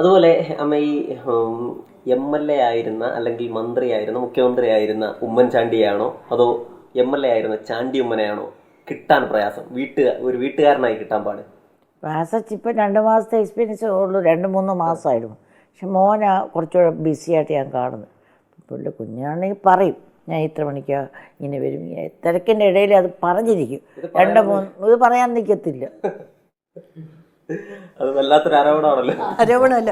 അതുപോലെ അമ്മ ഈ എം എൽ എ ആയിരുന്ന അല്ലെങ്കിൽ മന്ത്രിയായിരുന്ന മുഖ്യമന്ത്രിയായിരുന്ന ഉമ്മൻചാണ്ടിയാണോ? അതോ എം എൽ എ ആയിരുന്ന ചാണ്ടി ഉമ്മനെയാണോ കിട്ടാൻ പ്രയാസം? വീട്ടുകാർ ഒരു വീട്ടുകാരനായി കിട്ടാൻ പാട്? പ്രയാസം ഇപ്പം രണ്ട് മാസത്തെ എക്സ്പീരിയൻസ് ഉള്ളൂ. രണ്ട് മൂന്ന് മാസമായിരുന്നു പക്ഷെ മോനാ കുറച്ചുകൂടെ ബിസിയായിട്ട് ഞാൻ കാണുന്നത്. പുള്ളി കുഞ്ഞാണെങ്കിൽ പറയും ഞാൻ ഇത്ര മണിക്ക് ഇങ്ങനെ വരും. തിരക്കിന്റെ ഇടയിൽ അത് പറഞ്ഞിരിക്കും. രണ്ട് മൂന്ന് ഇത് പറയാൻ നിൽക്കത്തില്ല അത് വല്ലാത്തൊരു അരവണാണല്ലോ ആരോപണമല്ല.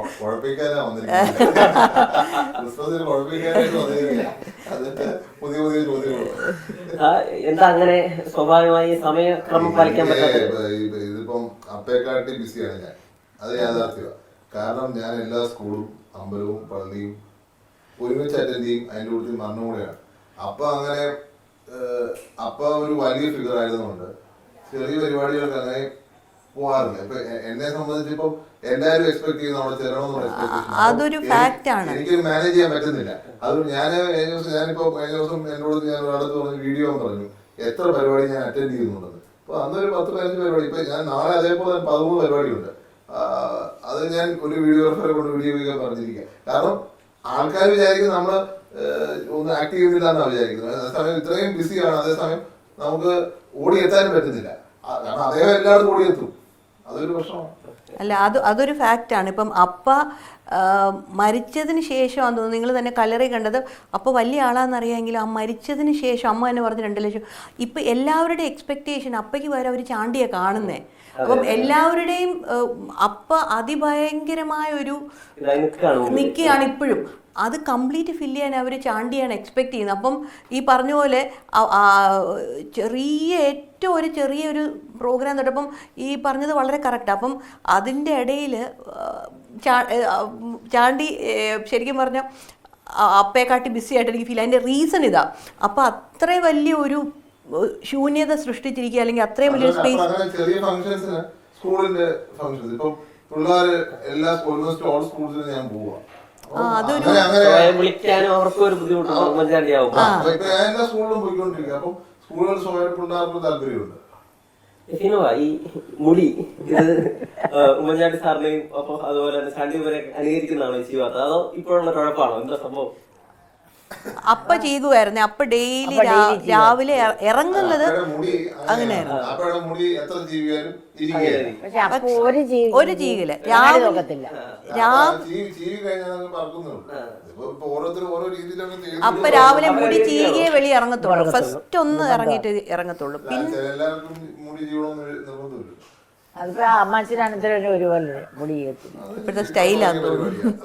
എന്താ അങ്ങനെ സ്വാഭാവികമായി സമയക്രമം പാലിക്കാൻ പറ്റാത്തത്? ഇത് ഇതിപ്പം അപ്പേക്കാട്ടി ബിസിയാണ് ഞാൻ. അത് യാഥാർത്ഥ്യമാണ് കാരണം ഞാൻ എല്ലാ സ്കൂളും അമ്പലവും പള്ളിയും ഒരുമിച്ച് അറ്റൻഡ് ചെയ്യും. അതിന്റെ കൂടുതൽ മരണം കൂടെയാണ്. അപ്പൊ അങ്ങനെ അപ്പൊ അപ്പ ഒരു വലിയ ഫിഗർ ആയതുകൊണ്ട് ചെറിയ പരിപാടികൾക്ക് അങ്ങനെ പോകാറില്ല ഇപ്പൊ എന്നെ സംബന്ധിച്ച് ഇപ്പം എല്ലാവരും എക്സ്പെക്ട് ചെയ്യുന്ന അവിടെ ചെല്ലണമെന്നുള്ള. അതൊരു ഫാക്റ്റ് ആണ്. എനിക്ക് മാനേജ് ചെയ്യാൻ പറ്റുന്നില്ല. അത് ഞാൻ കഴിഞ്ഞ ദിവസം ഞാനിപ്പോ കഴിഞ്ഞ ദിവസം എന്നോട് ഞാൻ ഒരാളത്ത് പറഞ്ഞു വീഡിയോ പറഞ്ഞു എത്ര പരിപാടി ഞാൻ അറ്റൻഡ് ചെയ്യുന്നുണ്ടെന്ന്? അപ്പൊ അന്നൊരു പത്ത് പതിനഞ്ച് പരിപാടി. ഇപ്പൊ ഞാൻ നാളെ അതേപോലെ പതിമൂന്ന് പരിപാടിയുണ്ട്. അത് ഞാൻ ഒരു വീഡിയോഗ്രാഫറെ കൊണ്ട് വീഡിയോ ചെയ്യാൻ പറഞ്ഞിരിക്കുക കാരണം ആൾക്കാർ വിചാരിക്കും നമ്മൾ ഒന്ന് ആക്ട് ചെയ്യുന്നില്ല എന്നാണ് വിചാരിക്കുന്നത് അതേസമയം ഇത്രയും ബിസിയാണ് അതേസമയം നമുക്ക് ഓടിയെത്താനും പറ്റുന്നില്ല. കാരണം അദ്ദേഹം എല്ലായിടത്തും ഓടിയെത്തും അല്ല അത് അതൊരു ഫാക്റ്റാണ്. ഇപ്പം അപ്പ മരിച്ചതിന് ശേഷമാണെന്ന് തോന്നുന്നു. നിങ്ങൾ തന്നെ കല്ലറി കണ്ടത് അപ്പോൾ വലിയ ആളാണെന്നറിയാമെങ്കിലും ആ മരിച്ചതിന് ശേഷം അമ്മ തന്നെ പറഞ്ഞ് രണ്ട് ലക്ഷം. ഇപ്പം എല്ലാവരുടെയും എക്സ്പെക്റ്റേഷൻ അപ്പയ്ക്ക് പകരം അവർ ചാണ്ടിയെ കാണുന്നേ. അപ്പം എല്ലാവരുടെയും അപ്പ അതിഭയങ്കരമായ ഒരു നിൽക്കുകയാണ് ഇപ്പോഴും. അത് കംപ്ലീറ്റ് ഫില്ല് ചെയ്യാൻ അവർ ചാണ്ടിയാണ് എക്സ്പെക്ട് ചെയ്യുന്നത്. അപ്പം ഈ പറഞ്ഞ പോലെ ചെറിയ ഏറ്റവും ഒരു ചെറിയൊരു പ്രോഗ്രാം തൊട്ടപ്പം ഈ പറഞ്ഞത് വളരെ കറക്റ്റ് അപ്പം അതിന്റെ ഇടയിൽ ചാണ്ടി ശരിക്കും പറഞ്ഞ അപ്പയെക്കാട്ടി ബിസി ആയിട്ട് എനിക്ക് ഫീൽ അതിന്റെ റീസൺ ഇതാ. അപ്പം അത്ര വലിയ ഒരു ശൂന്യത സൃഷ്ടിച്ചിരിക്കുക അല്ലെങ്കിൽ അത്രയും വലിയൊരു സ്പേസ് അങ്ങനെ ചെറിയ ഫംഗ്ഷൻസിന് സ്കൂളിന്റെ ഫംഗ്ഷൻസ് ഇപ്പം പിള്ളേർ എല്ലാ ഓൾമോസ്റ്റ് ഓൾ സ്കൂൾസിലും ഞാൻ പോവാ. അതൊരു- അങ്ങനെ അങ്ങനെ. സ്വയം വിളിക്കാനും അവർക്കും ഒരു ബുദ്ധിമുട്ട് ഉമ്മൻചാണ്ടി ആവുമ്പോൾ അപ്പൊ ഞാൻ എല്ലാ സ്കൂളിലും പോയിക്കൊണ്ടിരിക്കുക അപ്പം സ്കൂളുകളിൽ സ്വയം പിള്ളേർക്ക് താല്പര്യമുണ്ട്. സിനിമ ഈ മുടി ഇത് ഉമ്മൻചാണ്ടി സാറിനെയും അപ്പൊ അതുപോലെ തന്നെ ചാണ്ടി വരെ അനുകരിക്കുന്നതാണോ ഈ ശിവാത്ത അതോ ഇപ്പോഴുള്ള കുഴപ്പമാണോ? എന്താ സംഭവം? അപ്പ ചെയ്യുമായിരുന്നു അപ്പ ഡെയിലി രാവിലെ ഇറങ്ങുന്നത് അങ്ങനെയായിരുന്നു ഒരു ജീവി ഒരു ജീവിയില്ല. അപ്പ രാവിലെ മുടി ചീകിയേ വെളി ഇറങ്ങത്തുള്ളൂ. ഫസ്റ്റ് ഒന്ന് ഇറങ്ങിട്ട് ഇറങ്ങത്തുള്ളൂ. പിന്നെ ഒരുപോലെ മുടി ചെയ്യത്തില്ല ഇപ്പോഴത്തെ സ്റ്റൈലാണ് പരിപാടിയാണ്